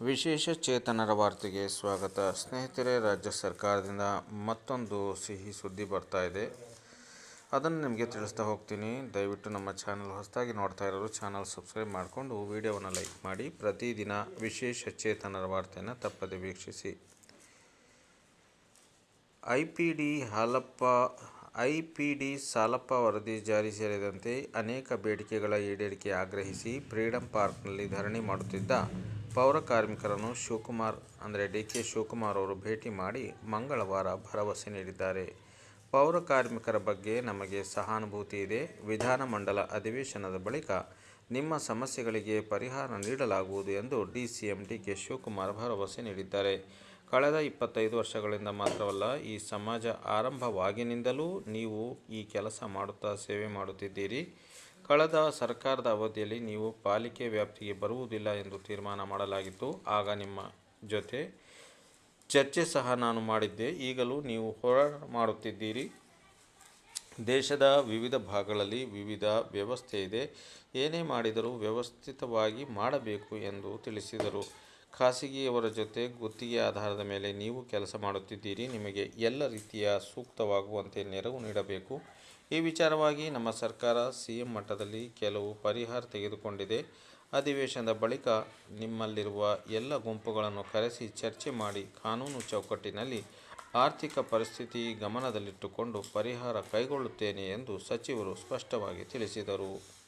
ವಿಶೇಷ ಚೇತನರ ವಾರ್ತೆಗೆ ಸ್ವಾಗತ. ಸ್ನೇಹಿತರೆ, ರಾಜ್ಯ ಸರ್ಕಾರದಿಂದ ಮತ್ತೊಂದು ಸಿಹಿ ಸುದ್ದಿ ಬರ್ತಾ ಇದೆ. ಅದನ್ನು ನಿಮಗೆ ತಿಳಿಸ್ತಾ ಹೋಗ್ತೀನಿ. ದಯವಿಟ್ಟು ನಮ್ಮ ಚಾನಲ್ ಹೊಸದಾಗಿ ನೋಡ್ತಾ ಇರೋರು ಚಾನಲ್ ಸಬ್ಸ್ಕ್ರೈಬ್ ಮಾಡಿಕೊಂಡು ವಿಡಿಯೋವನ್ನು ಲೈಕ್ ಮಾಡಿ. ಪ್ರತಿದಿನ ವಿಶೇಷ ಚೇತನರ ವಾರ್ತೆಯನ್ನು ತಪ್ಪದೆ ವೀಕ್ಷಿಸಿ. I P D Halappa I P D Salappa ವರದಿ ಜಾರಿ ಸೇರಿದಂತೆ ಅನೇಕ ಬೇಡಿಕೆಗಳ ಈಡೇರಿಕೆ ಆಗ್ರಹಿಸಿ ಫ್ರೀಡಂ ಪಾರ್ಕ್ನಲ್ಲಿ ಧರಣಿ ಮಾಡುತ್ತಿದ್ದ ಪೌರ ಕಾರ್ಮಿಕರನ್ನು ಶಿವಕುಮಾರ್ ಅಂದರೆ ಡಿ ಕೆ ಶಿವಕುಮಾರ್ ಅವರು ಭೇಟಿ ಮಾಡಿ ಮಂಗಳವಾರ ಭರವಸೆ ನೀಡಿದ್ದಾರೆ. ಪೌರ ಕಾರ್ಮಿಕರ ಬಗ್ಗೆ ನಮಗೆ ಸಹಾನುಭೂತಿ ಇದೆ. ವಿಧಾನಮಂಡಲ ಅಧಿವೇಶನದ ಬಳಿಕ ನಿಮ್ಮ ಸಮಸ್ಯೆಗಳಿಗೆ ಪರಿಹಾರ ನೀಡಲಾಗುವುದು ಎಂದು D C M D K Shivakumar ಭರವಸೆ ನೀಡಿದ್ದಾರೆ. ಕಳೆದ ಇಪ್ಪತ್ತೈದು ವರ್ಷಗಳಿಂದ ಮಾತ್ರವಲ್ಲ, ಈ ಸಮಾಜ ಆರಂಭವಾಗಿನಿಂದಲೂ ನೀವು ಈ ಕೆಲಸ ಮಾಡುತ್ತಾ ಸೇವೆ ಮಾಡುತ್ತಿದ್ದೀರಿ. ಕಳೆದ ಸರ್ಕಾರದ ಅವಧಿಯಲ್ಲಿ ನೀವು ಪಾಲಿಕೆ ವ್ಯಾಪ್ತಿಗೆ ಬರುವುದಿಲ್ಲ ಎಂದು ತೀರ್ಮಾನ ಮಾಡಲಾಗಿತ್ತು. ಆಗ ನಿಮ್ಮ ಜೊತೆ ಚರ್ಚೆ ಸಹ ನಾನು ಮಾಡಿದ್ದೆ. ಈಗಲೂ ನೀವು ಹೋರಾಟ ಮಾಡುತ್ತಿದ್ದೀರಿ. ದೇಶದ ವಿವಿಧ ಭಾಗಗಳಲ್ಲಿ ವಿವಿಧ ವ್ಯವಸ್ಥೆ ಇದೆ. ಏನೇ ಮಾಡಿದರೂ ವ್ಯವಸ್ಥಿತವಾಗಿ ಮಾಡಬೇಕು ಎಂದು ತಿಳಿಸಿದರು. ಖಾಸಗಿಯವರ ಜೊತೆ ಗುತ್ತಿಗೆ ಆಧಾರದ ಮೇಲೆ ನೀವು ಕೆಲಸ ಮಾಡುತ್ತಿದ್ದೀರಿ. ನಿಮಗೆ ಎಲ್ಲ ರೀತಿಯ ಸೂಕ್ತವಾಗುವಂತೆ ನೆರವು ನೀಡಬೇಕು. ಈ ವಿಚಾರವಾಗಿ ನಮ್ಮ ಸರ್ಕಾರ ಸಿ ಎಂ ಮಟ್ಟದಲ್ಲಿ ಕೆಲವು ಪರಿಹಾರ ತೆಗೆದುಕೊಂಡಿದೆ. ಅಧಿವೇಶನದ ಬಳಿಕ ನಿಮ್ಮಲ್ಲಿರುವ ಎಲ್ಲ ಗುಂಪುಗಳನ್ನು ಕರೆಸಿ ಚರ್ಚೆ ಮಾಡಿ ಕಾನೂನು ಚೌಕಟ್ಟಿನಲ್ಲಿ ಆರ್ಥಿಕ ಪರಿಸ್ಥಿತಿ ಗಮನದಲ್ಲಿಟ್ಟುಕೊಂಡು ಪರಿಹಾರ ಕೈಗೊಳ್ಳುತ್ತೇನೆ ಎಂದು ಸಚಿವರು ಸ್ಪಷ್ಟವಾಗಿ ತಿಳಿಸಿದರು.